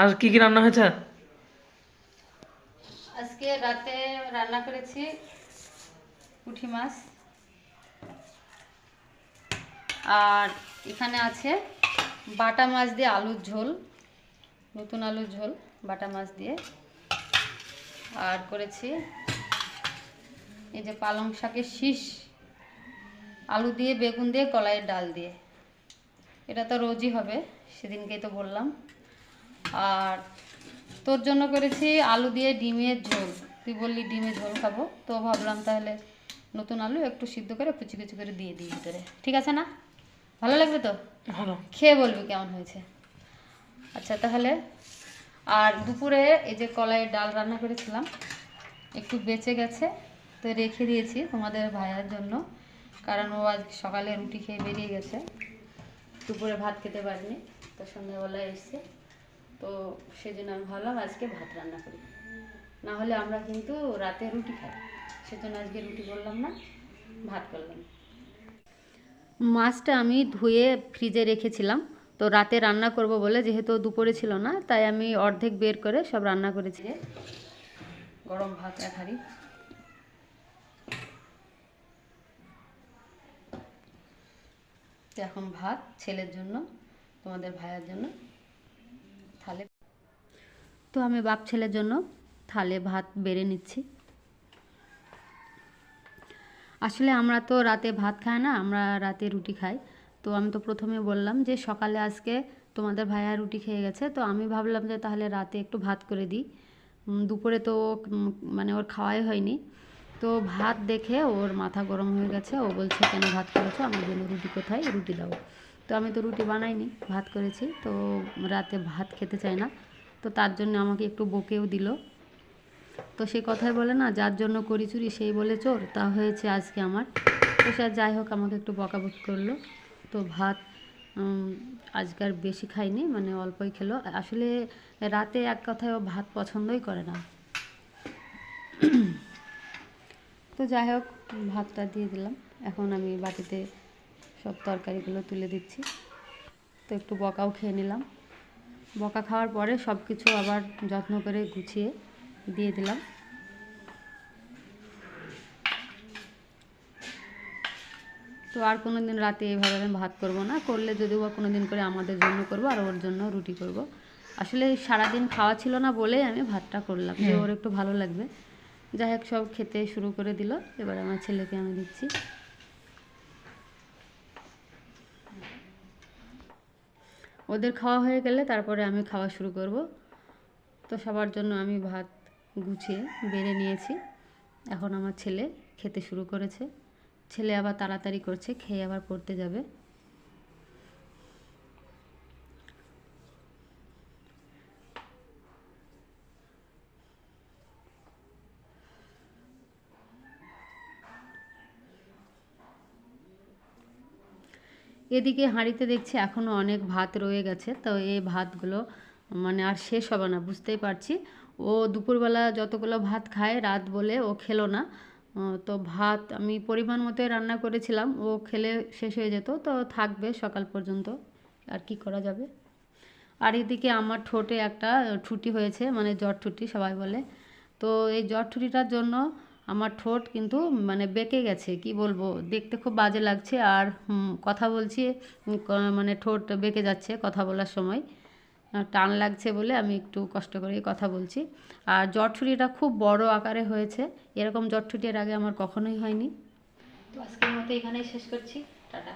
আর কি কি রান্না হয়েছে? আজকে রাতে রান্না করেছি পুঁটি মাছ। আর এখানে আছে বাটা মাছ দিয়ে আলুর ঝোল, নতুন আলুর ঝোল, বাটা মাছ দিয়ে। আর করেছি এই যে পালং শাকের শীষ, আলু দিয়ে, বেগুন দিয়ে, কলাইয়ের ডাল দিয়ে। এটা তো রোজই হবে সেদিনকেই তো বললাম। আর তোর জন্য করেছি আলু দিয়ে ডিমের ঝোল। তুই বললি ডিমের ঝোল খাব তো ভাবলাম তাহলে নতুন আলু একটু সিদ্ধ করে কুচি কুচি করে দিয়ে দিই ভিতরে। ঠিক আছে না? ভালো লাগবে তো? ভালো। খেয়ে বলবি কেমন হয়েছে। আচ্ছা তাহলে আর দুপুরে এই যে কলাইয়ের ডাল রান্না করেছিলাম একটু বেঁচে গেছে তো রেখে দিয়েছি তোমাদের ভাইয়ার জন্য। কারণ ও আজ সকালে রুটি খেয়ে বেরিয়ে গেছে। দুপুরে ভাত খেতে পারিনি, তো সন্ধ্যাবেলায় এসছে। তো সেই জন্য আমি ভাবলাম আজকে ভাত রান্না করি। না হলে আমরা কিন্তু রাতে রুটি খাই। সেজন্য আজকে রুটি করলাম না, ভাত করলাম। মাছটা আমি ধুয়ে ফ্রিজে রেখেছিলাম। তো রাতে রান্না করব বলে যেহেতু দুপুরে ছিল না, তাই আমি অর্ধেক বের করে সব রান্না করেছি। গরম ভাত এক এখন ভাত, ছেলের জন্য, তোমাদের ভাইয়ের জন্য। থালে তো আমি বাপ ছেলের জন্য থালে ভাত বেড়ে নিচ্ছি। আসলে আমরা তো রাতে ভাত খাই না, আমরা রাতে রুটি খাই। তো আমি তো প্রথমে বললাম যে সকালে আজকে তোমাদের ভাইয়া রুটি খেয়ে গেছে, তো আমি ভাবলাম যে তাহলে রাতে একটু ভাত করে দিই। দুপুরে তো মানে ওর খাওয়াই হয়নি। তো ভাত দেখে ওর মাথা গরম হয়ে গেছে। ও বলছে কেন ভাত করেছ? আমার জন্য রুটি কোথায়? রুটি দাও। তো আমি তো রুটি বানাইনি ভাত করেছি। তো রাতে ভাত খেতে চায় না। তো তার জন্য আমাকে একটু বকেও দিল। তো সে কথাই বলে না যার জন্য করি চুরি সেই বলে চোর তা হয়েছে আজকে আমার। তো সে যাই হোক আমাকে একটু বকাবকি করল। তো ভাত উম, আজকে আর বেশি খাইনি মানে অল্পই খেলো। আসলে রাতে এক কথায় ও ভাত পছন্দই করে না। তো যাই হোক ভাতটা দিয়ে দিলাম। এখন আমি বাটিতে সব তরকারিগুলো তুলে দিচ্ছি। তো একটু বকাও খেয়ে নিলাম। বকা খাওয়ার পরে সব কিছু আবার যত্ন করে গুছিয়ে দিয়ে দিলাম। তো আর কোনো দিন রাতে এইভাবে আমি ভাত করব না। করলে যদিও বা কোনো দিন করে আমাদের জন্য করব আর ওর জন্য রুটি করব। আসলে সারাদিন খাওয়া ছিল না বলেই আমি ভাতটা করলাম। যে ওর একটু ভালো লাগবে। যাই হোক, সব খেতে শুরু করে দিল। এবার আমার ছেলেকে আমি দিচ্ছি। ওদের খাওয়া হয়ে গেলে তারপরে আমি খাওয়া শুরু করব। তো সবার জন্য আমি ভাত গুছিয়ে বেড়ে নিয়েছি। এখন আমার ছেলে খেতে শুরু করেছে। ছেলে আবার তাড়াতাড়ি করছে, খেয়ে আবার পড়তে যাবে। এদিকে হাঁড়িতে দেখছি এখনও অনেক ভাত রয়ে গেছে, তো এই ভাতগুলো মানে আর শেষ হবে না, বুঝতেই পারছি। ও দুপুরবেলা যতগুলো ভাত খায় রাত বলে ও খেলো না তো ভাত আমি পরিমাণ মতোই রান্না করেছিলাম, ও খেলে শেষ হয়ে যেত, তো থাকবে সকাল পর্যন্ত, আর কি করা যাবে। আর এদিকে আমার ঠোঁটে একটা ঠুটি হয়েছে মানে জ্বর ঠুটি সবাই বলে, তো এই জ্বর ঠুটিটার জন্য আমার ঠোঁট কিন্তু মানে বেঁকে গেছে, কি বলব? দেখতে খুব বাজে লাগছে আর কথা বলছি মানে ঠোঁট বেঁকে যাচ্ছে কথা বলার সময়। টান লাগছে বলে আমি একটু কষ্ট করেই কথা বলছি। আর জটছুটিটা খুব বড় আকারে হয়েছে, এরকম জটছুটি এর আগে আমার কখনোই হয়নি। তো আজকের মতো এখানেই শেষ করছি। টাটা।